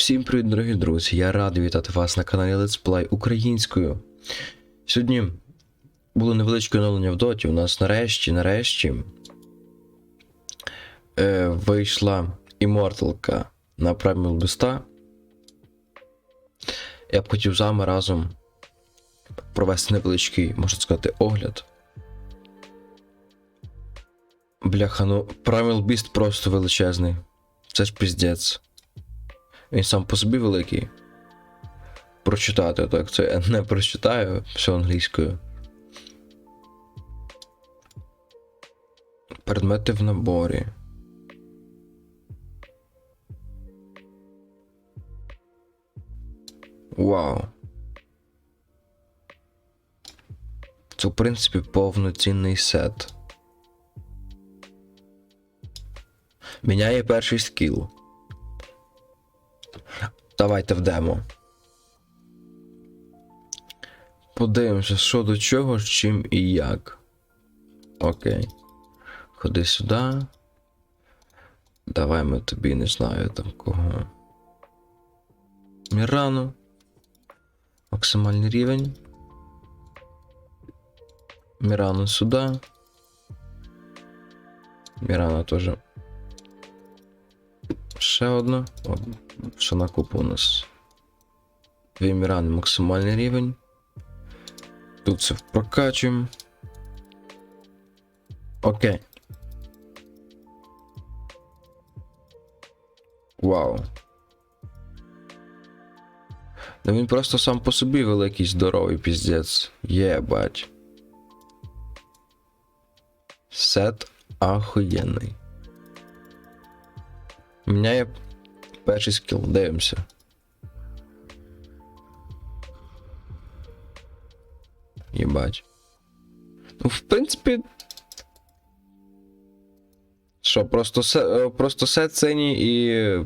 Всім привіт, дорогі друзі! Я радий вітати вас на каналі Let's Play українською. Сьогодні було невеличке оновлення в доті. У нас нарешті, нарешті е, вийшла іморталка на Primal Beast. Я б хотів з вами разом провести невеличкий, можна сказати, огляд. Бляха, ну Primal Beast просто величезний. Це ж піздець. Він сам по собі великий. Прочитати, так, це я не прочитаю все англійською. Предмети в наборі. Вау. Це, в принципі, повноцінний сет. Міняє перший скіл. Давайте в демо. Подивимося, що до чого, з чим і як. Окей. Ходи сюди. Давай ми тобі не знаю там кого. Мірану. Максимальний рівень. Мірану сюди. Мірана теж. Ще одна. О, що на купу у нас. Дві максимальний рівень. Тут все прокачуємо. Окей. Вау. Ну він просто сам по собі великий здоровий піздець. Єбать. Сет ахуєнний. Міняє перший скіл, дивимося. Єбать. Ну, в принципі. Що, просто се, е, просто сет синій і.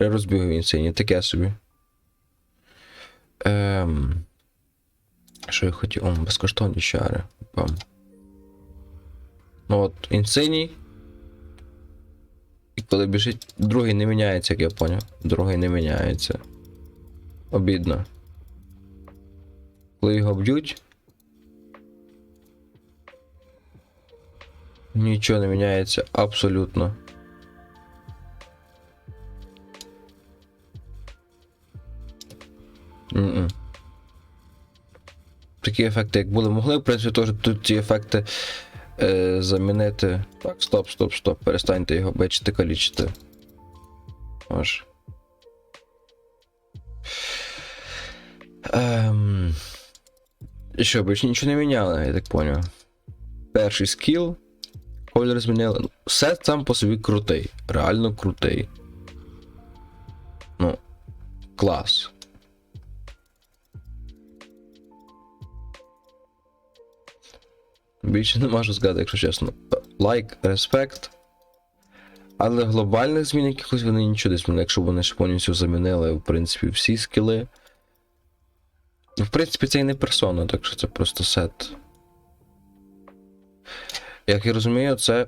Він синій, таке собі. Ем. Що я хотів? О, безкоштовні чари. Пам. Ну от, він синій. І коли біжить, другий не міняється, як я поняв. Другий не міняється. Обідно. Коли його б'ють. Нічого не міняється абсолютно. М-м. Такі ефекти, як були, могли, в принципі, теж тут ці ефекти е, замінити. Так, стоп, стоп, стоп. Перестаньте його бачити, калічити. Ось. Ем... І що, більше нічого не міняли, я так поняв. Перший скіл. Колір змінили. Ну, Сет сам по собі крутий. Реально крутий. Ну, клас. Більше не можу сказати, якщо чесно. Лайк, респект. Але глобальних змін якихось вони нічого не змінили, якщо вони ж повністю замінили, в принципі, всі скіли. В принципі, це і не персона, так що це просто сет. Як я розумію, це.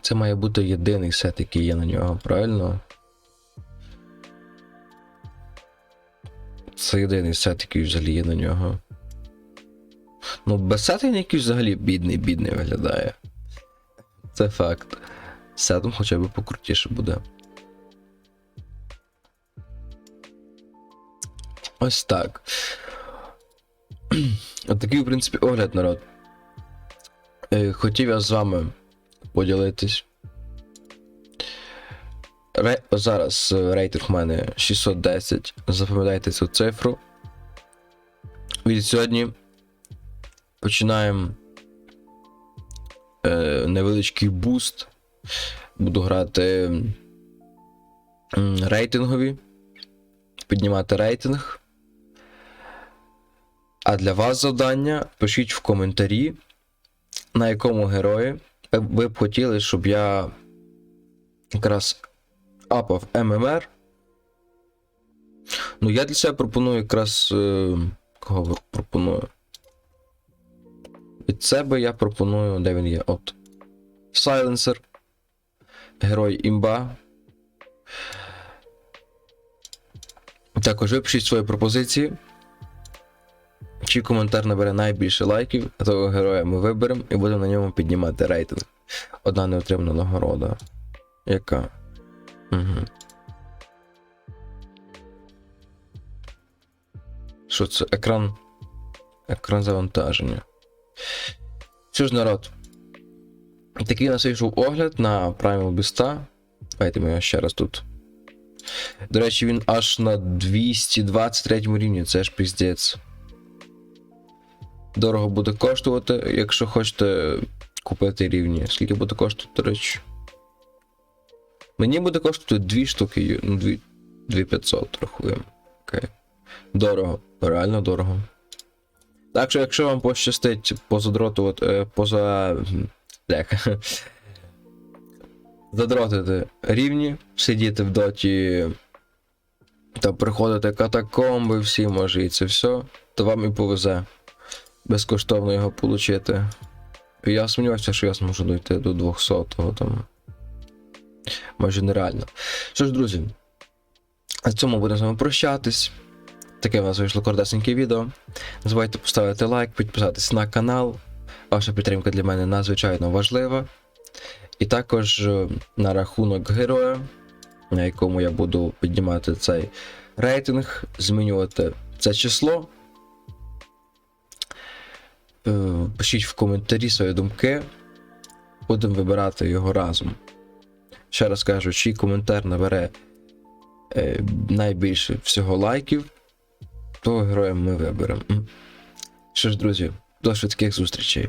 Це має бути єдиний сет, який є на нього, правильно? Це єдиний сет, який взагалі є на нього. Ну, без якийсь взагалі бідний, бідний виглядає. Це факт. Сетом хоча б покрутіше буде. Ось так. Отакий, в принципі, огляд, народ. Е, Хотів я з вами поділитись. Ре... Зараз е, рейтинг в мене 610. Запам'ятайте цю цифру. Від сьогодні починаємо е, невеличкий буст. Буду грати рейтингові, піднімати рейтинг. А для вас завдання пишіть в коментарі, на якому герої ви б хотіли, щоб я якраз апав ММР. Ну, я для себе пропоную якраз. Е, кого пропоную? Від себе я пропоную, де він є? От. Сайленсер. Герой імба. Також ви пишіть свої пропозиції. Чий коментар набере найбільше лайків, того героя ми виберемо і будемо на ньому піднімати рейтинг. Одна неотримана нагорода. Яка? Угу. Що це? Екран. Екран завантаження. Що ж, народ? Такий у нас вийшов огляд на Primal Beast. Давайте ми його ще раз тут. До речі, він аж на 223 рівні, це ж піздець. Дорого буде коштувати, якщо хочете купити рівні. Скільки буде коштувати, до речі? Мені буде коштувати 2 штуки, ну, 2500 рахуємо. Окей. Дорого, реально дорого. Так що, якщо вам пощастить позадротувати, е, поза. Бляха. Задротити рівні, сидіти в доті та приходити катакомби всі, може, і це все, то вам і повезе безкоштовно його отримати. Я сумніваюся, що я зможу дойти до 200-го там. Майже нереально. Що ж, друзі, на цьому будемо з вами прощатись. Таке в нас вийшло коротесеньке відео. Не забувайте поставити лайк, підписатись на канал. Ваша підтримка для мене надзвичайно важлива. І також е, на рахунок героя, на якому я буду піднімати цей рейтинг, змінювати це число. Е, Пишіть в коментарі свої думки. Будемо вибирати його разом. Ще раз кажу, чий коментар набере е, найбільше всього лайків, того героя ми виберемо. Що ж, друзі, до швидких зустрічей.